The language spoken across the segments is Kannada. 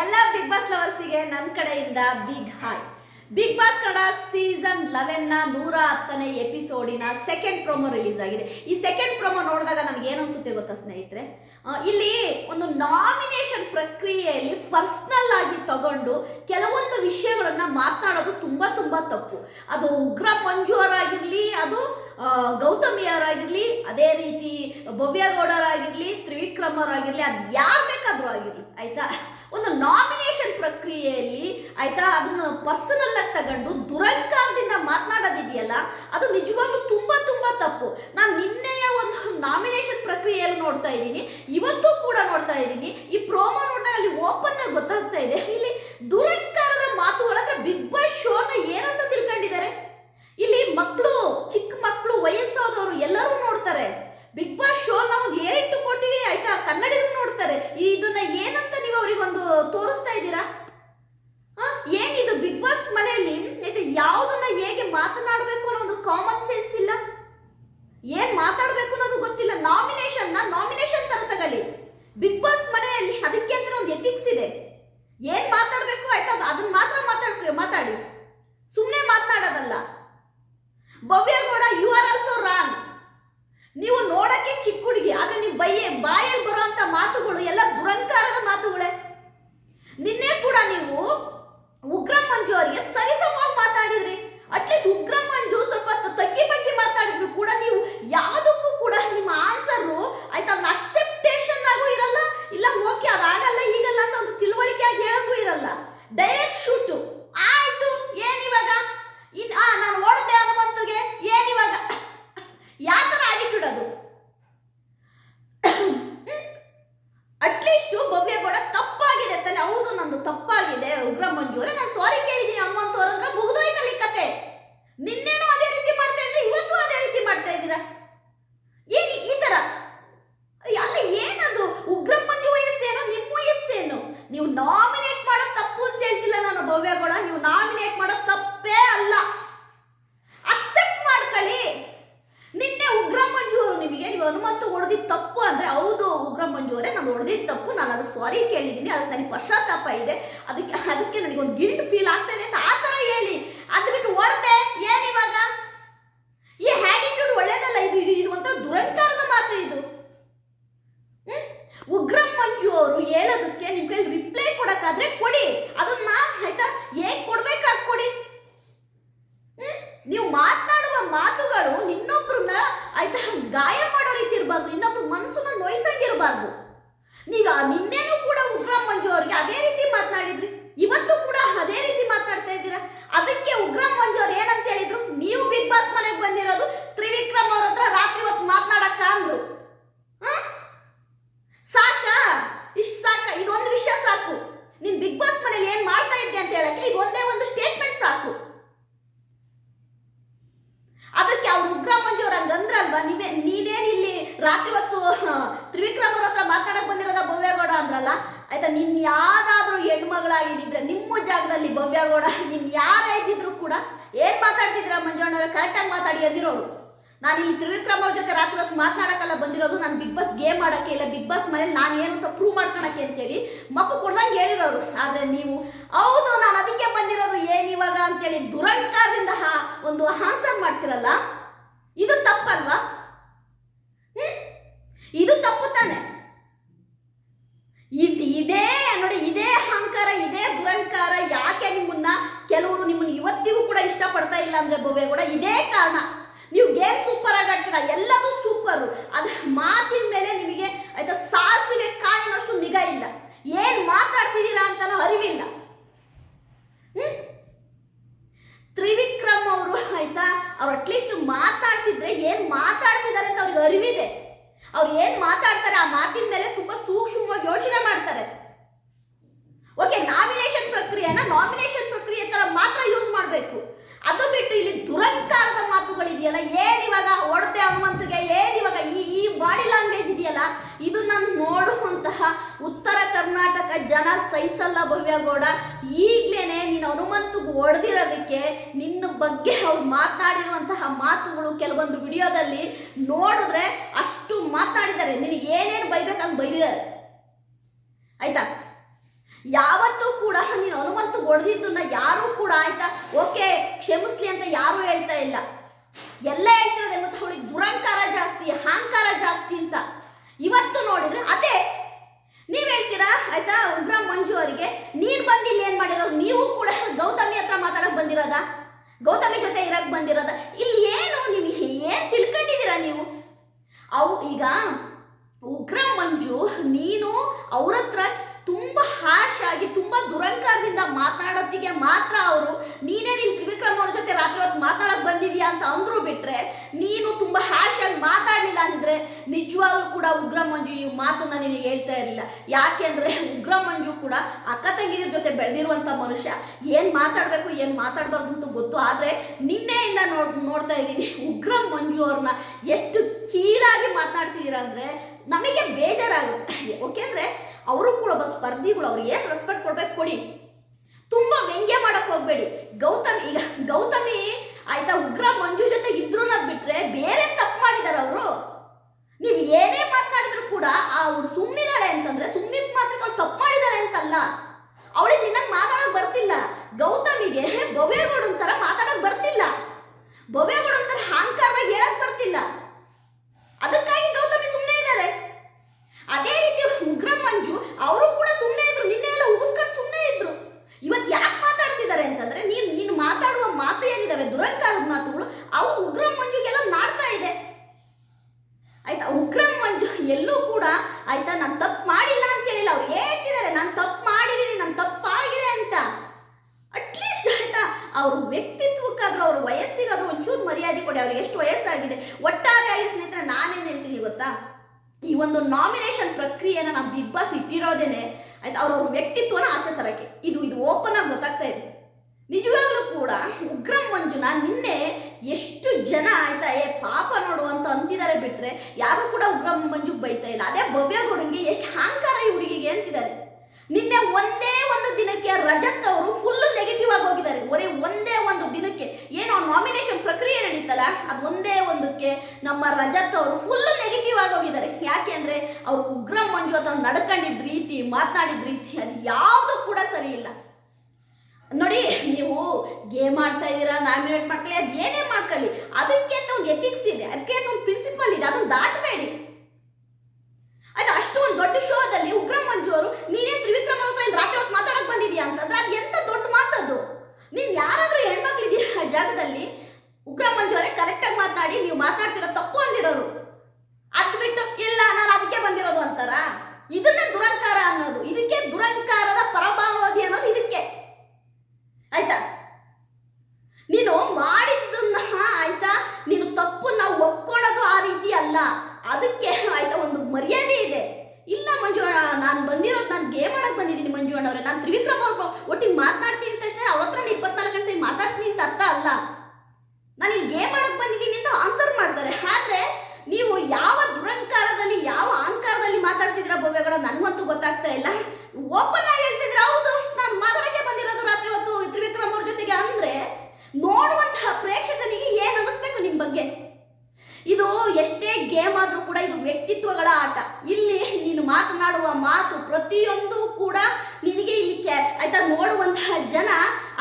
ಎಲ್ಲ ಬಿಗ್ ಬಾಸ್ ಲವರ್ಸಿಗೆ ನನ್ನ ಕಡೆಯಿಂದ big hi big boss Kannada season ಲೆವೆನ್ನ ನೂರ ಹತ್ತನೇ ಎಪಿಸೋಡಿನ ಸೆಕೆಂಡ್ ಪ್ರೊಮೋ ರಿಲೀಸ್ ಆಗಿದೆ. ಈ ಸೆಕೆಂಡ್ ಪ್ರೊಮೋ ನೋಡಿದಾಗ ನನಗೆ ಏನನ್ಸುತ್ತೆ ಗೊತ್ತಾ ಸ್ನೇಹಿತರೆ? ಇಲ್ಲಿ ಒಂದು ನಾಮಿನೇಷನ್ ಪ್ರಕ್ರಿಯೆಯಲ್ಲಿ ಪರ್ಸ್ನಲ್ ಆಗಿ ತಗೊಂಡು ಕೆಲವೊಂದು ವಿಷಯಗಳನ್ನು ಮಾತನಾಡೋದು ತುಂಬಾ ತುಂಬಾ ತಪ್ಪು. ಅದು ಉಗ್ರ ಮಂಜೂರಾಗಿರಲಿ ಅದು ಆ, ಗೌತಮಿ ಅವರಾಗಿರ್ಲಿ ಅದೇ ರೀತಿ ಭವ್ಯಗೌಡರಾಗಿರ್ಲಿ ತ್ರಿವಿಕ್ರಮರಾಗಿರ್ಲಿ ಅದು ಯಾರು ಬೇಕಾದ್ರೂ ಆಗಿರ್ಲಿ ಆಯ್ತಾ? ಒಂದು ನಾಮಿನೇಷನ್ ಪ್ರಕ್ರಿಯೆಯಲ್ಲಿ ಆಯ್ತಾ ಅದನ್ನ ಪರ್ಸನಲ್ ಆಗಿ ತಗೊಂಡು ದುರಂಕಾರದಿಂದ ಮಾತನಾಡೋದಿದೆಯಲ್ಲ ಅದು ನಿಜವಾಗ್ಲೂ ತುಂಬಾ ತುಂಬಾ ತಪ್ಪು. ನಾನು ನಿನ್ನೆಯ ಒಂದು ನಾಮಿನೇಷನ್ ಪ್ರಕ್ರಿಯೆಯಲ್ಲಿ ನೋಡ್ತಾ ಇದ್ದೀನಿ ಇವತ್ತು ಕೂಡ ನೋಡ್ತಾ ಇದ್ದೀನಿ ಈ ಪ್ರೋಮೋ ನೋಡಿದಾಗ ಅಲ್ಲಿ ಓಪನ್ ಆಗಿ ಗೊತ್ತಾಗ್ತಾ ಇದೆ. ಇಲ್ಲಿ ದುರಂಕಾರದ ಮಾತುಗಳಂದ್ರೆ ಬಿಗ್ ಬಾಸ್ ಶೋನ ಏನಂತ ತಿಳ್ಕೊಂಡಿದ್ದಾರೆ? ಇಲ್ಲಿ ಮಕ್ಕಳು ಚಿಕ್ಕ ವಯಸ್ಸಾದವರು ಎಲ್ಲರೂ ನೋಡ್ತಾರೆ. ಬಿಗ್ ಬಾಸ್ ಶೋ ನಾವು ಎಂಟು ಕೋಟಿ ಆಯ್ತಾ? ಕನ್ನಡಿಗರು ನೋಡ್ತಾರೆ. ಇದನ್ನ ಏನಂತ ನೀವು ಅವರಿಗೊಂದು ತೋರಿಸ್ತಾ ಇದ್ದೀರಾ? ಏನಿದು ಬಿಗ್ ಬಾಸ್ ಮನೆಯಲ್ಲಿ? ಯಾವ್ದನ್ನ ಹೇಗೆ ಮಾತನಾಡಬೇಕು ಅನ್ನೋ ಒಂದು ಕಾಮನ್ ಸೆನ್ಸ್ ಇಲ್ಲ. ಏನ್ ಮಾತಾಡಬೇಕು ಅನ್ನೋದು ಗೊತ್ತಿಲ್ಲ. ನಾಮಿನೇಷನ್ ನಾಮಿನೇಷನ್ ತರ ತಗೊಳ್ಳಿ. ಬಿಗ್ ಬಾಸ್ ಮನೆಯಲ್ಲಿ ಅದಕ್ಕೆ ಅಂತ ಒಂದು ಎಥಿಕ್ಸ್ ಇದೆ. ಏನ್ ಮಾತಾಡಬೇಕು ಆಯ್ತಾ? ಅದನ್ನ ಮಾತ್ರ ಮಾತಾಡ್ ಮಾತಾಡಿ. ಸುಮ್ಮನೆ ಮಾತನಾಡೋದಲ್ಲ. Bhavyagowda you are also wrong ನೀವು ನೋಡಕ್ಕೆ ಚಿಕ್ಕ ಹುಡುಗಿ, ಆದ್ರೆ ನೀವು ಬೈಯೆ, ಬಾಯಲ್ಲಿ ಬರುವಂತ ಮಾತುಗಳು, ಎಲ್ಲ ದುರಂಕಾರದ ಮಾತುಗಳೇ. ನಿನ್ನೆ ಕೂಡ ನೀವು ಉಗ್ರ ಮಂಜು ಅವರಿಗೆ ಸರಿಸಮವಾಗಿ ಮಾತಾಡಿದ್ರಿ. ಅಟ್ಲೀಸ್ಟ್ ಉಗ್ರ ಮಂಜು ಸ್ವಲ್ಪ ತಗ್ಗಿ ಬಗ್ಗೆ ಮಾತಾಡಿದ್ರು ಕೂಡ ನೀವು ಯಾವುದಕ್ಕೂ ಕೂಡ ನಿಮ್ಮ ಆನ್ಸರು ಆಯ್ತಾ ಅಕ್ಸೆಪ್ಟೇಷನ್ ಆಗು ಇರಲ್ಲ, ಇಲ್ಲ ಓಕೆ ಅದಾಗಲ್ಲ ಈಗಲ್ಲ ಅಂತ ಒಂದು ತಿಳುವಳಿಕೆ ಆಗಿ ಹೇಳಕ್ಕೂ ಇರಲ್ಲ ಡೈರೆಕ್ಟ್ ಶೂಟು ಆಯ್ತು ಏನಿವಾಗ ಇನ್ ಆ ನಾನು ಓಡ್ದೆ ಹನುಮಂತುಗೆ ಏನಿವಾಗ ಯಾವ ಥರ ಆಟಿಟ್ಯೂಡ್ ಅದು ಅಟ್ಲೀಸ್ಟ್ ಭವ್ಯ ಕೂಡ ತಪ್ಪಾಗಿದೆ ತಾನೆ ಹೌದು ನಂದು ತಪ್ಪಾಗಿದೆ ಉಗ್ರ ಮಂಜು ಅವರೇ ನಾನು ಸಾರಿ ಕೇಳಿದ್ದೀನಿ ಹನುಮಂತ ಅವ್ರಂದ್ರೆ ಮುಗಿದೋಯ್ತಲ್ಲಿ ಕತೆ ನಿನ್ನೇನು ಅದೇ ರೀತಿ ಮಾಡ್ತಾ ಇದ್ರೆ ಇವತ್ತು ಅದೇ ರೀತಿ ಮಾಡ್ತಾ ಇದ್ದೀರಾ ಏನು ಈ ತರ ಅಲ್ಲ ಏನದು ಉಗ್ರ ಮಂಜು ವಯಸ್ಸೇನು ನಿಮ್ಮ ವಯಸ್ಸೇನು ನೀವು ನಾಮಿನೇಟ್ ಮಾಡೋದು ತಪ್ಪು ಅಂತ ಹೇಳ್ತಿಲ್ಲ ನಾನು ಭವ್ಯಗೌಡ ನೀವು ನಾಮಿನೇಟ್ ಮಾಡೋದು ತಪ್ಪೇ ಅಲ್ಲ ಅಕ್ಸೆಪ್ಟ್ ಮಾಡ್ಕೊಳ್ಳಿ ನಿನ್ನೆ ಉಗ್ರ ಮಂಜು ಅವರು ನಿಮಗೆ ನೀವು ಹನುಮಂತ ಹೊಡೆದಿದ್ದು ತಪ್ಪು ಅಂದರೆ ಹೌದು ಉಗ್ರಮಂಜು ಅವರೇ, ನಾನು ಹೊಡೆದಿದ್ದು ತಪ್ಪು, ನಾನು ಅದಕ್ಕೆ ಸಾರಿ ಕೇಳಿದ್ದೀನಿ, ಅದಕ್ಕೆ ನನಗೆ ಪಶ್ಚಾತ್ತಾಪ ಇದೆ. ಅದಕ್ಕೆ ಅದಕ್ಕೆ ನನಗೊಂದು ಗಿಲ್ಟ್ ಫೀಲ್ ಆಗ್ತಾ ಇದೆ ಅಂತ ಆ ಥರ ಹೇಳಿ. ಅದು ಬಿಟ್ಟು ಹೊಡೆದೆ ಇವಾಗ? ಈ ಹ್ಯಾಟಿಟ್ಯೂಡ್ ಒಳ್ಳೇದಲ್ಲ ಇದು ಇದು ಇದು ಒಂಥರ ದುರಂಕಾರದ ಮಾತು ಇದು. ಉಗ್ರಂ ಮಂಜು ಅವರು ಹೇಳೋದಕ್ಕೆ ನಿಮ್ಮ ಕೈಲಿ ರಿಪ್ಲೈ ಕೊಡೋಕ್ಕಾದ್ರೆ ಕೊಡಿ. ಅದನ್ನ ಆಯ್ತಾ ಹೇಗೆ ಕೊಡ್ಬೇಕಾಗಿ ಕೊಡಿ ಹ್ಮ್? ನೀವು ಮಾತನಾಡುವ ಮಾತುಗಳು ಇನ್ನೊಬ್ರನ್ನ ಆಯ್ತಾ ಗಾಯ ಮಾಡೋ ರೀತಿ ಇರಬಾರ್ದು ಇನ್ನೊಬ್ರ ಮನಸ್ಸನ್ನ ನೋಯ್ಸಂಗಿರಬಾರ್ದು ನೀವು ಆ ನಿನ್ನೆನೂ ಕೂಡ ಉಗ್ರ ಮಂಜು ಅವ್ರಿಗೆ ಅದೇ ರೀತಿ ಮಾತನಾಡಿದ್ರಿ ಇವತ್ತು ಕೂಡ ಅದೇ ರೀತಿ ಮಾತನಾಡ್ತಾ ಇದ್ದೀರಾ ಅದಕ್ಕೆ ಉಗ್ರ ಮಂಜು ಅವ್ರು ಏನಂತ ಹೇಳಿದ್ರು ನೀವು ಬಿಗ್ ಬಾಸ್ ಮನೆಗೆ ಬಂದಿರೋದು ತ್ರಿವಿಕ್ರಮ್ ಅವ್ರ ಹತ್ರ ರಾತ್ರಿ ಹೊತ್ತು ಮಾತನಾಡಕ್ಕ ಅಂದ್ರು ಹ? ಸಾಕಾ ಇಷ್ಟು ಸಾಕ ಇದೊಂದು ವಿಷಯ ಸಾಕು ನೀನ್ ಬಿಗ್ ಬಾಸ್ ಮನೇಲಿ ಏನ್ ಮಾಡ್ತಾ ಇದ್ದೆ ಅಂತ ಹೇಳಕ್ಕೆ ಈಗ ಒಂದೇ ಒಂದು ಸ್ಟೇಟ್ಮೆಂಟ್ ಸಾಕು ಅದಕ್ಕೆ ಅವ್ರು ಉಗ್ರ ಮಂಜು ಅವ್ರು ಹಂಗಂದ್ರಲ್ವಾ ನೀವೇ ನೀನೇನ್ ಇಲ್ಲಿ ರಾತ್ರಿ ಹೊತ್ತು ಹ, ತ್ರಿವಿಕ್ರಮ್ ಅವ್ರ ಹತ್ರ ಮಾತಾಡಕ್ ಬಂದಿರೋದ ಭವ್ಯಗೌಡ ಅಂದ್ರಲ್ಲ ಆಯ್ತಾ ಯಾರಾದರೂ ಹೆಣ್ಮಗಳಾಗಿದ್ದಿದ್ರೆ ನಿಮ್ಮ ಜಾಗದಲ್ಲಿ ಭವ್ಯಗೌಡ ನಿಮ್ಮ ಯಾರೇ ಇದ್ದಿದ್ರು ಕೂಡ ಏನ್ ಮಾತಾಡ್ತಿದ್ರ ಮಂಜುಣ್ಣವ್ರೆ ಕರೆಕ್ಟಾಗಿ ಮಾತಾಡಿ ಅಂದಿರೋರು. ನಾನು ಇಲ್ಲಿ ತ್ರಿವಿಕ್ರಮ್ ಅವ್ರ ಜೊತೆ ರಾತ್ರಿ ಹೊತ್ತು ಮಾತನಾಡಕ್ಕೆಲ್ಲ ಬಂದಿರೋದು, ನಾನು ಬಿಗ್ ಬಾಸ್ ಗೇಮ್ ಆಡಕ್ಕೆ ಇಲ್ಲ ಬಿಗ್ ಬಾಸ್ ಮನೇಲಿ ನಾನು ಏನು ಅಂತ ಪ್ರೂವ್ ಮಾಡ್ಕೊಳಕ್ಕೆ ಅಂತೇಳಿ ಮಕ್ಕಳು ಕೊಡ್ದಂಗೆ ಹೇಳಿರೋರು. ಆದರೆ ನೀವು, ಹೌದು, ನಾನು ಅದಕ್ಕೆ ಬಂದಿರೋದು ಏನಿವಾಗ ಅಂತೇಳಿ ದುರಂಕಾರದಿಂದ ಒಂದು ಆನ್ಸರ್ ಮಾಡ್ತಿರಲ್ಲ? ಇದು ತಪ್ಪಲ್ವಾ? ಇದು ತಪ್ಪು ತಾನೆ. ಇದ್- ಇದೇ ನೋಡಿ, ಇದೇ ಅಹಂಕಾರ, ಇದೇ ದುರಂಕಾರ ಯಾಕೆ ನಿಮ್ಮನ್ನ ಕೆಲವರು ನಿಮ್ಮನ್ನ ಇವತ್ತಿಗೂ ಕೂಡ ಇಷ್ಟಪಡ್ತಾ ಇಲ್ಲ ಅಂದ್ರೆ ಭವ್ಯ ಕೂಡ ಇದೇ ಕಾರಣ. ನೀವು ಗೇಮ್ ಸೂಪರ್ ಆಗಿ ಆಡ್ತೀರಾ? ಎಲ್ಲದೂ ಸೂಪರ್ ಅದ್ರ ಮಾತಿನ ಮೇಲೆ ನಿಮಗೆ ಆಯ್ತಾ ಸಾಸಿವೆ ಕಾಳಿನಷ್ಟು ನಿಗಾ ಇಲ್ಲ ಏನ್ ಮಾತಾಡ್ತಿದ್ದೀರಾ ಅಂತಾನೂ ಅರಿವಿಲ್ಲ ಹ್ಮ್ ತ್ರಿವಿಕ್ರಮ್ ಅವರು ಆಯ್ತಾ ಅವ್ರು ಅಟ್ಲೀಸ್ಟ್ ಮಾತಾಡ್ತಿದ್ರೆ ಏನ್ ಮಾತಾಡ್ತಿದ್ದಾರೆ ಅಂತ ಅವ್ರಿಗೆ ಅರಿವಿದೆ ಅವ್ರು ಏನ್ ಮಾತಾಡ್ತಾರೆ ಆ ಮಾತಿನ ಮೇಲೆ ತುಂಬಾ ಸೂಕ್ಷ್ಮವಾಗಿ ಯೋಚನೆ ಮಾಡ್ತಾರೆ ಓಕೆ ನಾಮಿನೇಷನ್ ಪ್ರಕ್ರಿಯೆನ ನಾಮಿನೇಷನ್ ಪ್ರಕ್ರಿಯೆ ತರ ಮಾತ್ರ ಯೂಸ್ ಮಾಡಬೇಕು ಅದು ಬಿಟ್ಟು ಇಲ್ಲಿ ದುರಂಕಾರದ ಮಾತುಗಳಿದೆಯಲ್ಲ ಏನಿವಾಗ ಹೊಡೆದೆ ಹನುಮಂತಿಗೆ ಏನಿವಾಗ ಈ ಈ ಬಾಡಿ ಲ್ಯಾಂಗ್ವೇಜ್ ಇದೆಯಲ್ಲ ಇದು ನಾನು ನೋಡುವಂತಹ ಉತ್ತರ ಕರ್ನಾಟಕ ಜನ ಸಹಿಸಲ್ಲ ಭವ್ಯಗೌಡ ಈಗ್ಲೇನೆ ನೀನು ಹನುಮಂತಗೆ ಹೊಡೆದಿರೋದಕ್ಕೆ ನಿನ್ನ ಬಗ್ಗೆ ಅವ್ರು ಮಾತನಾಡಿರುವಂತಹ ಮಾತುಗಳು ಕೆಲವೊಂದು ವಿಡಿಯೋದಲ್ಲಿ ನೋಡಿದ್ರೆ ಅಷ್ಟು ಮಾತನಾಡಿದ್ದಾರೆ. ನಿನಗೆ ಏನೇನು ಬೈಬೇಕಂಗೆ ಬೈದಿದ್ದಾರೆ ಆಯ್ತಾ? ಯಾವತ್ತೂ ಕೂಡ ನೀನು ಹನುಮಂತು ಹೊಡೆದಿದ್ದನ್ನ ಯಾರೂ ಕೂಡ ಆಯ್ತಾ? ಓಕೆ, ಕ್ಷಮಿಸ್ಲಿ ಅಂತ ಯಾರೂ ಹೇಳ್ತಾ ಇಲ್ಲ. ಎಲ್ಲ ಹೇಳ್ತಿರೋದೇ ಗೊತ್ತಾ ಅವಳಿಗೆ ದುರಂಕಾರ ಜಾಸ್ತಿ, ಅಹಂಕಾರ ಜಾಸ್ತಿ ಅಂತ. ಇವತ್ತು ನೋಡಿದ್ರೆ ಅದೇ ನೀವ್ ಹೇಳ್ತೀರಾ? ಆಯ್ತಾ? ಉಗ್ರ ಮಂಜು ಅವರಿಗೆ, ನೀನ್ ಬಂದು ಇಲ್ಲಿ ಏನ್ ಮಾಡಿರೋದು? ನೀವು ಕೂಡ ಗೌತಮಿ ಹತ್ರ ಮಾತಾಡಕ್ ಬಂದಿರೋದ? ಗೌತಮಿ ಜೊತೆ ಇರಕ್ ಬಂದಿರೋದ? ಇಲ್ಲಿ ಏನು ನೀವು ಏನ್ ತಿಳ್ಕೊಂಡಿದ್ದೀರಾ ನೀವು? ಅವು ಈಗ ಉಗ್ರ ಮಂಜು, ನೀನು ಅವ್ರ ಹತ್ರ ತುಂಬ ಹಾರ್ಶ್ ಆಗಿ, ತುಂಬ ದುರಂಕಾರದಿಂದ ಮಾತನಾಡೋತ್ತಿಗೆ ಮಾತ್ರ ಅವರು, ನೀನೇ ಇಲ್ಲಿ ತ್ರಿವಿಕ್ರಮ್ ಅವ್ರ ಜೊತೆ ರಾತ್ರಿ ಹೊತ್ತು ಮಾತಾಡೋಕೆ ಬಂದಿದ್ಯಾ ಅಂತ ಅಂದ್ರು ಬಿಟ್ರೆ, ನೀನು ತುಂಬ ಹ್ಯಾಶ್ ಆಗಿ ಮಾತಾಡಲಿಲ್ಲ ಅಂದ್ರೆ ನಿಜವಾಗ್ಲೂ ಕೂಡ ಉಗ್ರ ಮಂಜು ಈ ಮಾತನ್ನ ನಿನಗೆ ಹೇಳ್ತಾ ಇರಲಿಲ್ಲ. ಯಾಕೆ ಯಾಕೆಂದ್ರೆ ಉಗ್ರ ಮಂಜು ಕೂಡ ಅಕ್ಕ ತಂಗಿದ್ರ ಜೊತೆ ಬೆಳೆದಿರುವಂತ ಮನುಷ್ಯ. ಏನ್ ಮಾತಾಡ್ಬೇಕು, ಏನ್ ಮಾತಾಡ್ಬಾರ್ದು ಅಂತ ಗೊತ್ತು. ಆದ್ರೆ ನಿನ್ನೆಯಿಂದ ನೋಡ್, ನೋಡ್ತಾ ಇದ್ದೀನಿ, ಉಗ್ರ ಮಂಜು ಅವ್ರನ್ನ ಎಷ್ಟು ಕೀಳಾಗಿ ಮಾತನಾಡ್ತಿದ್ದೀರಾ ಅಂದ್ರೆ ನಮಗೆ ಬೇಜಾರಾಗುತ್ತೆ. ಓಕೆ ಅಂದ್ರೆ, ಅವರು ಕೂಡ ಸ್ಪರ್ಧಿಗಳು ಅವ್ರು ಏನು ರೆಸ್ಪೆಕ್ಟ್ ಕೊಡ್ಬೇಕು ಕೊಡಿ. ತುಂಬಾ ವ್ಯಂಗ್ಯ ಮಾಡಕ್ ಹೋಗ್ಬೇಡಿ. ಗೌತಮಿ ಈಗ ಗೌತಮಿ ಆಯ್ತಾ ಉಗ್ರ ಮಂಜು ಜೊತೆ ಇದ್ರು ಬಿಟ್ರೆ ಬೇರೆ ತಪ್ಪು ಮಾಡಿದಾರ ಅವರು. ನೀವು ಏನೇ ಮಾತನಾಡಿದ್ರು ಕೂಡ ಅವ್ರು ಸುಮ್ಮನಿದ್ದಾಳೆ ಅಂತಂದ್ರೆ ಸುಮ್ಮನಿದ್ ಮಾತ್ರ ಅವ್ಳು ತಪ್ಪು ಮಾಡಿದಾಳೆ ಅಂತಲ್ಲ. ಅವಳಿಗೆ ನಿನ್ನ ಮಾತಾಡಕ್ ಬರ್ತಿಲ್ಲ. ಗೌತಮಿಗೆ ಬೊವೇಗೌಡನ್ ತರ ಮಾತಾಡಕ್ ಬರ್ತಿಲ್ಲ ಬೊವೇಗೌಡನ್ ತರ ಅಹಂಕಾರವಾಗಿ ಹೇಳಕ್ ಬರ್ತಿಲ್ಲ ಅದಕ್ಕಾಗಿ ಗೌತಮಿ ಸುಮ್ಮನೆ ಇದ್ದಾರೆ ಅದೇ ರೀತಿ ಉಗ್ರ ಮಂಜು ಅವರು ಕೂಡ ಸುಮ್ಮನೆ ಇದ್ರು ನಿನ್ನೆ ಎಲ್ಲ ಉಗಿಸ್ಕೊಂಡು ಸುಮ್ಮನೆ ಇದ್ರು ಇವತ್ತು ಯಾಕೆ ಮಾತಾಡ್ತಿದ್ದಾರೆ ಅಂತಂದ್ರೆ ನೀನು ನೀನು ಮಾತಾಡುವ ಮಾತು ಏನಿದಾವೆ ದುರಂಕಾರದ ಮಾತುಗಳು ಅವು ಉಗ್ರ ಮಂಜುಗೆಲ್ಲ ನಾಡ್ತಾ ಇದೆ ಆಯ್ತಾ ಉಗ್ರ ಎಲ್ಲೂ ಕೂಡ, ಆಯ್ತಾ, ನಾನು ತಪ್ಪು ಮಾಡಿಲ್ಲ ಅಂತ ಹೇಳಿಲ್ಲ. ಅವ್ರು ಹೇಳ್ತಿದ್ದಾರೆ, ನಾನು ತಪ್ಪು ಮಾಡಿದ್ದೀನಿ ನಾನು ತಪ್ಪಾಗಿದೆ ಅಂತ. ಅಟ್ಲೀಸ್ಟ್ ಆಯ್ತಾ, ಅವ್ರ ವ್ಯಕ್ತಿತ್ವಕ್ಕಾದ್ರೂ, ಅವ್ರ ವಯಸ್ಸಿಗಾದ್ರೂ ಒಂಚೂರು ಮರ್ಯಾದೆ ಕೊಡಿ. ಅವ್ರಿಗೆ ಎಷ್ಟು ವಯಸ್ಸಾಗಿದೆ? ಒಟ್ಟಾರೆಯಾಗಿ ಸ್ನೇಹಿತರೆ, ನಾನೇನು ಹೇಳ್ತೀನಿ ಗೊತ್ತಾ? ಈ ಒಂದು ನಾಮಿನೇಷನ್ ಪ್ರಕ್ರಿಯೆನ ನಾವು ಬಿಗ್ ಬಾಸ್ ಇಟ್ಟಿರೋದೇನೆ, ಆಯ್ತಾ ಅವ್ರವ್ರ ವ್ಯಕ್ತಿತ್ವನ ಆಚೆ ತರಕ್ಕೆ. ಇದು ಇದು ಓಪನ್ ಆಗಿ ಗೊತ್ತಾಗ್ತಾ ಇದೆ. ನಿಜವಾಗ್ಲೂ ಕೂಡ ಉಗ್ರಂ ಮಂಜುನ ನಿನ್ನೆ ಎಷ್ಟು ಜನ ಆಯ್ತಾ, ಏ, ಪಾಪ ನೋಡು ಅಂತ ಅಂತಿದ್ದಾರೆ ಬಿಟ್ರೆ ಯಾರು ಕೂಡ ಉಗ್ರ ಮಂಜುಗ್ ಬೈತಾ ಇಲ್ಲ. ಅದೇ ಭವ್ಯಗೌಡನ್ಗೆ ಎಷ್ಟು ಅಹಂಕಾರ ಈ ಹುಡುಗಿಗೆ ಅಂತಿದ್ದಾರೆ. ನಿನ್ನೆ ಒಂದೇ ಒಂದು ದಿನಕ್ಕೆ ರಜತ್ ಅವರು ಫುಲ್ ನೆಗೆಟಿವ್ ಆಗಿ ಹೋಗಿದ್ದಾರೆ. ಬರೀ ಒಂದೇ ಒಂದು ದಿನಕ್ಕೆ. ಏನೋ ನಾಮಿನೇಷನ್ ಪ್ರಕ್ರಿಯೆ ನಡೀತಲ್ಲ, ಅದು ಒಂದೇ ಒಂದಕ್ಕೆ ನಮ್ಮ ರಜತ್ ಅವರು ಫುಲ್ ನೆಗೆಟಿವ್ ಆಗಿ ಹೋಗಿದ್ದಾರೆ. ಯಾಕೆ ಅಂದ್ರೆ ಅವರು ಉಗ್ರ ಮಂಜು ಅಥವಾ ನಡ್ಕೊಂಡಿದ್ದ ರೀತಿ ಮಾತನಾಡಿದ ರೀತಿ ಅದು ಯಾವುದು ಕೂಡ ಸರಿ ಇಲ್ಲ. ನೋಡಿ, ನೀವು ಗೇಮ್ ಆಡ್ತಾ ಇದ್ದೀರಾ ನಾಮಿನೇಟ್ ಮಾಡ್ಕೊಳ್ಳಿ, ಅದು ಏನೇ ಮಾಡ್ಕೊಳ್ಳಿ. ಅದಕ್ಕೆ ಅಂತ ಒಂದು ಎಥಿಕ್ಸ್ ಇದೆ. ಅದಕ್ಕೆ ಅಂತ ಒಂದು ಪ್ರಿನ್ಸಿಪಲ್ ಇದೆ. ಅದನ್ನು ದಾಟಬೇಡಿ. ಆಯ್ತು ಅಷ್ಟು ಒಂದು ದೊಡ್ಡ ಶೋದಲ್ಲಿ ಉಗ್ರ ಮಂಜು ಅವರು ನೀನೇ ತ್ರಿವಿಕ್ರಮ ಹತ್ರ ರಾತ್ರಿ ಹೊತ್ತು ಮಾತಾಡಕ್ ಬಂದಿದ್ಯಾ ಅಂತಂದ್ರೆ ಅದು ಎಂತ ದೊಡ್ಡ ಮಾತದ್ದು? ನೀನ್ ಯಾರಾದ್ರೂ ಹೆಣ್ಮಕ್ಳಿದ್ದೀರಾ ಆ ಜಾಗದಲ್ಲಿ? ಉಗ್ರ ಮಂಜು ಅವರೇ ಕರೆಕ್ಟಾಗಿ ಮಾತನಾಡಿ, ನೀವು ಮಾತಾಡ್ತಿರೋ ತಪ್ಪು ಅಂದಿರೋರು. ಅದ್ ಬಿಟ್ಟು ಇಲ್ಲ, ನಾನು ಅದಕ್ಕೆ ಬಂದಿರೋದು ಅಂತಾರ ಇದನ್ನೇ ದುರಂಕಾರ ಅನ್ನೋದು ಇದಕ್ಕೆ ದುರಂಕಾರದ ಪರಭಾವದಿ ಅನ್ನೋದು ಇದಕ್ಕೆ ಆಯ್ತಾ? ನೀನು ಮಾಡಿದ್ದನ್ನ, ಆಯ್ತಾ? ನೀನು ತಪ್ಪನ್ನ ಒಪ್ಕೊಳ್ಳೋದು ಆ ರೀತಿ ಅಲ್ಲ. ಅದಕ್ಕೆ, ಆಯ್ತಾ, ಒಂದು ಮರ್ಯಾದೆ ಇದೆ. ಇಲ್ಲ ಮಂಜು ನಾನು ಬಂದಿರೋದು, ನಾನು ಗೇಮ್ ಆಡಕ್ ಬಂದಿದ್ದೀನಿ ಮಂಜು ಅಣ್ಣವ್ರೆ ನಾನು ತ್ರಿವಿಕ್ರಮ ಅವ್ರ ಒಟ್ಟಿಗೆ ಮಾತಾಡ್ತೀನಿ ಅಂತ ತಕ್ಷಣ ಅವ್ರ ಹತ್ರ ಇಪ್ಪತ್ನಾಲ್ಕು ಗಂಟೆ ಮಾತಾಡ್ತೀನಿ ಅಂತ ಅರ್ಥ ಅಲ್ಲ? ನಾನು ಇಲ್ಲಿ ಗೇಮ್ ಆಡಕ್ ಬಂದಿದ್ದೀನಿ ಅಂತ ಆನ್ಸರ್ ಮಾಡ್ತಾರೆ. ಆದ್ರೆ, ನೀವು ಯಾವ ದುರಂಕಾರದಲ್ಲಿ ಯಾವ ಅಹಂಕಾರದಲ್ಲಿ ಮಾತಾಡ್ತಿದ್ರ ಭವ್ಯಗೌಡ ನನಗಂತೂ ಗೊತ್ತಾಗ್ತಾ ಇಲ್ಲ ಓಪನ್ ಆಗಿ ಹೇಳ್ತಿದ್ರ ಹೌದು ನಾನು ಮಾತಾಡಕ್ಕೆ ಬಂದಿರೋದು ರಾತ್ರಿ ಹೊತ್ತು ತ್ರಿವಿಕ್ರಮ್ ಅವ್ರ ಜೊತೆಗೆ ಅಂದ್ರೆ ನೋಡುವಂತಹ ಪ್ರೇಕ್ಷಕನಿಗೆ ಏನ್ ಅನ್ನಿಸ್ಬೇಕು ನಿಮ್ ಬಗ್ಗೆ ಇದು ಎಷ್ಟೇ ಗೇಮ್ ಆದ್ರೂ ಕೂಡ ಇದು ವ್ಯಕ್ತಿತ್ವಗಳ ಆಟ ಇಲ್ಲಿ ನೀನು ಮಾತನಾಡುವ ಮಾತು ಪ್ರತಿಯೊಂದು ಕೂಡ ನಿನಗೆ ಇಲ್ಲಿ ಕೆ- ಆಯ್ತಾ ನೋಡುವಂತಹ ಜನ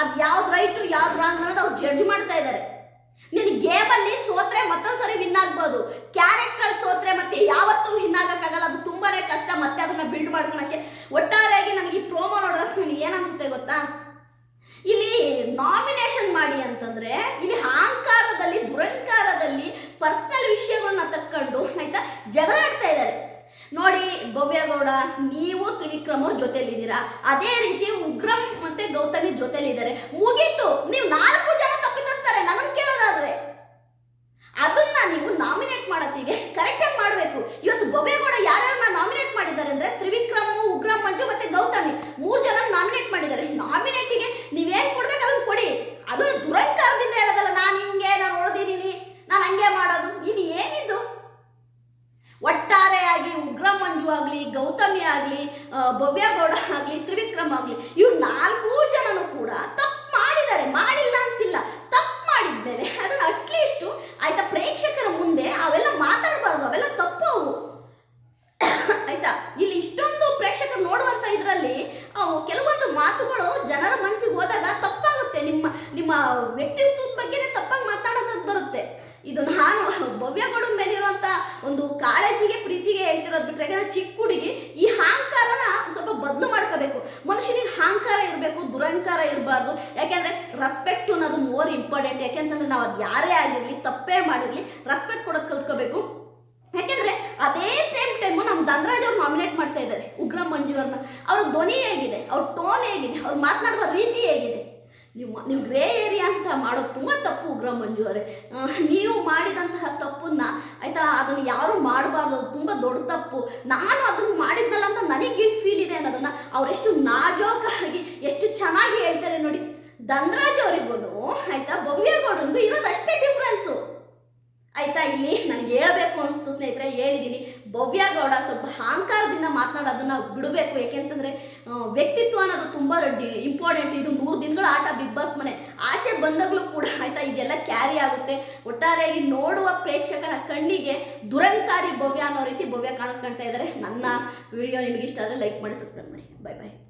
ಅದು ಯಾವ್ದು ರೈಟು ಯಾವ್ದು ರಾಂಗ್ ಅನ್ನೋದು ಅವ್ರು ಜಡ್ಜ್ ಮಾಡ್ತಾ ಇದ್ದಾರೆ ನಿನ್ ಗೇಮಲ್ಲಿ ಸೋತ್ರೆ ಮತ್ತೊಂದ್ಸರಿ ವಿನ್ ಆಗ್ಬೋದು. ಕ್ಯಾರೆಕ್ಟರ್ ಸೋತ್ರೆ ಮತ್ತೆ ಯಾವತ್ತೂ ವಿನ್ ಆಗಕ್ಕಾಗಲ್ಲ. ಅದು ತುಂಬಾನೇ ಕಷ್ಟ. ಮತ್ತೆ ಅದನ್ನ ಬಿಲ್ಡ್ ಮಾಡ್ಕೊಳಕ್ಕೆ ಒಟ್ಟಾರೆಯಾಗಿ ನನಗೆ ಈ ಪ್ರೋಮೋ ನೋಡಿದ್ರೆ ನನಗೆ ಏನನ್ಸುತ್ತೆ ಗೊತ್ತಾ? ಇಲ್ಲಿ ನಾಮಿನೇಷನ್ ಮಾಡಿ ಅಂತಂದ್ರೆ ಇಲ್ಲಿ ಅಹಂಕಾರದಲ್ಲಿ ದುರಂಕಾರದಲ್ಲಿ ಪರ್ಸನಲ್ ವಿಷಯಗಳನ್ನ ತಕ್ಕೊಂಡು, ಆಯ್ತಾ? ಜಗಳ ನೀವು ತ್ರಿವಿಕ್ರಮ್ ಅವ್ರ ಜೊತೆಲಿದ್ದೀರಾ ಅದೇ ರೀತಿ ಉಗ್ರಂ ಮತ್ತೆ ಗೌತಮಿ ಜೊತೆಲಿದ್ದಾರೆ ಮುಗೀತು. ನೀವು ನಾಲ್ಕು ಜನ ತಪ್ಪಿತಸ್ತಾರೆ ನನ್ನ ಕೇಳೋದಾದ್ರೆ. ಅದನ್ನ ನೀವು ನಾಮಿನೇಟ್ ಮಾಡೋತ್ತಿಗೆ ಕರೆಕ್ಟ್ ಆಗಿ ಮಾಡಬೇಕು. ಇವತ್ತು ಬೊಬೇಗೌಡ ಯಾರ್ಯಾರನ್ನ ನಾಮಿನೇಟ್ ಮಾಡಿದ್ದಾರೆ ಅಂದ್ರೆ ತ್ರಿವಿಕ್ರಮ್, ಉಗ್ರಂ, ಮಂಜು ಮತ್ತೆ ಗೌತಮಿ ಮೂರು ಜನ ನಾಮಿನೇಟ್ ಮಾಡಿದ್ದಾರೆ ನಾಮಿನೇಟಿಗೆ ನೀವೇನ್ ಕೊಡ್ಬೇಕು ಅದನ್ನ ಕೊಡಿ ಅದು ದುರಂಕಾರದಿಂದ ಹೇಳೋದಲ್ಲ ನಾನು ಹಿಂಗೆ ನಾನು ಹೊಡೆದಿದ್ದೀನಿ ನಾನು ಹಂಗೆ ಮಾಡೋದು ಇದು ಏನಿದು ಒಟ್ಟಾರೆಯಾಗಿ ಉಗ್ರ ಮಂಜು ಆಗಲಿ ಗೌತಮಿ ಆಗಲಿ ಭವ್ಯಗೌಡ ಆಗಲಿ ತ್ರಿವಿಕ್ರಮ್ ಆಗಲಿ ಇವ್ರು ನಾಲ್ಕು ಜನನು ಕೂಡ ತಪ್ಪು ಮಾಡಿದ್ದಾರೆ ಮಾಡಿಲ್ಲ ಅಂತಿಲ್ಲ ತಪ್ಪು ಮಾಡಿದ್ಮೇಲೆ ಅದನ್ನ ಅಟ್ಲೀಸ್ಟು ಆಯ್ತಾ ಪ್ರೇಕ್ಷಕರ ಮುಂದೆ ಅವೆಲ್ಲ ಮಾತಾಡಬಾರ್ದು ಅವೆಲ್ಲ ತಪ್ಪು ಅವು ಆಯ್ತಾ ಇಲ್ಲಿ ಇಷ್ಟೊಂದು ಪ್ರೇಕ್ಷಕರು ನೋಡುವಂತ ಇದರಲ್ಲಿ ಕೆಲವೊಂದು ಮಾತುಗಳು ಜನರ ಮನಸ್ಸಿಗೆ ಹೋದಾಗ ತಪ್ಪಾಗುತ್ತೆ ನಿಮ್ಮ ನಿಮ್ಮ ವ್ಯಕ್ತಿತ್ವದ ಬಗ್ಗೆನೇ ತಪ್ಪಾಗಿ ಮಾತಾಡೋದು ಬರುತ್ತೆ ಇದು ನಾನು ಭವ್ಯಗೌಡ ಮೇಲಿರುವಂತ ಒಂದು ಕಾಳಜಿಗೆ ಪ್ರೀತಿಗೆ ಹೇಳ್ತಿರೋದು ಬಿಟ್ರೆ ಯಾಕಂದ್ರೆ ಚಿಕ್ಕ ಹುಡುಗಿ ಈ ಅಹಂಕಾರನ ಒಂದ್ ಸ್ವಲ್ಪ ಬದಲು ಮಾಡ್ಕೋಬೇಕು ಮನುಷ್ಯನಿಗೆ ಅಹಂಕಾರ ದುರಹಂಕಾರ ಇರಬಾರ್ದು. ಯಾಕೆಂದ್ರೆ ರೆಸ್ಪೆಕ್ಟ್ ಅನ್ನೋದು ಮೋರ್ ಇಂಪಾರ್ಟೆಂಟ್ ಯಾಕೆಂತಂದ್ರೆ ನಾವು ಅದು ಯಾರೇ ಆಗಿರಲಿ, ತಪ್ಪೇ ಮಾಡಿರಲಿ ರೆಸ್ಪೆಕ್ಟ್ ಕೊಡೋದು ಕಲ್ತ್ಕೋಬೇಕು. ಯಾಕೆಂದ್ರೆ ಅದೇ ಸೇಮ್ ಟೈಮು ನಮ್ಮ ಧನರಾಜ್ ಅವ್ರು ನಾಮಿನೇಟ್ ಮಾಡ್ತಾ ಇದ್ದಾರೆ. ಉಗ್ರ ಮಂಜು ಅವ್ರನ್ನ ಅವ್ರ ಧ್ವನಿ ಹೇಗಿದೆ, ಅವ್ರ ಟೋನ್ ಹೇಗಿದೆ, ಅವ್ರು ಮಾತನಾಡುವ ರೀತಿ ಹೇಗಿದೆ. ನೀವು ನೀವು ಗ್ರೇ ಏರಿಯಾ ಅಂತ ಮಾಡೋದು ತುಂಬ ತಪ್ಪು ಉಗ್ರ ಮಂಜು ಅವರೇ ನೀವು ಮಾಡಿದಂತಹ ತಪ್ಪನ್ನ, ಆಯಿತಾ, ಅದನ್ನು ಯಾರು ಮಾಡಬಾರ್ದು, ಅದು ತುಂಬ ದೊಡ್ಡ ತಪ್ಪು. ನಾನು ಅದನ್ನು ಮಾಡಿದ್ನಲ್ಲ ಅಂತ ನನಗೆ ಗಿಲ್ಟ್ ಫೀಲ್ ಇದೆ ಅನ್ನೋದನ್ನ ಅವರೆಷ್ಟು ನಾಜೋಕಾಗಿ, ಎಷ್ಟು ಚೆನ್ನಾಗಿ ಹೇಳ್ತಾರೆ ನೋಡಿ. ಧನರಾಜ್ ಅವರಿಗೂ ಆಯ್ತಾ ಭವ್ಯಗೌಡನಿಗೂ ಇರೋದು ಅಷ್ಟೇ ಡಿಫ್ರೆನ್ಸು ಆಯಿತಾ, ಇಲ್ಲಿ ನನಗೆ ಹೇಳಬೇಕು ಅನಿಸ್ತು ಸ್ನೇಹಿತರೆ ಹೇಳಿದ್ದೀನಿ ಭವ್ಯ ಗೌಡ ಸ್ವಲ್ಪ ಅಹಂಕಾರದಿಂದ ಮಾತನಾಡೋದನ್ನ ಬಿಡಬೇಕು. ಯಾಕೆಂತಂದ್ರೆ ಆ, ವ್ಯಕ್ತಿತ್ವ ಅನ್ನೋದು ತುಂಬ ಇಂಪಾರ್ಟೆಂಟ್ ಇದು ಮೂರು ದಿನಗಳ ಆಟ ಬಿಗ್ ಬಾಸ್ ಮನೆ. ಆಚೆ ಬಂದಾಗಲೂ ಕೂಡ ಆಯ್ತಾ ಇದೆಲ್ಲ ಕ್ಯಾರಿ ಆಗುತ್ತೆ. ಒಟ್ಟಾರೆಯಾಗಿ ನೋಡುವ ಪ್ರೇಕ್ಷಕನ ಕಣ್ಣಿಗೆ ದುರಂಕಾರಿ ಭವ್ಯ ಅನ್ನೋ ರೀತಿ ಭವ್ಯ ಕಾಣಿಸ್ಕೊಳ್ತಾ ಇದ್ದಾರೆ. ನನ್ನ ವಿಡಿಯೋ ನಿಮಗೆ ಇಷ್ಟ ಆದರೆ ಲೈಕ್ ಮಾಡಿ ಸಬ್ಸ್ಕ್ರೈಬ್ ಮಾಡಿ. ಬಾಯ್ ಬಾಯ್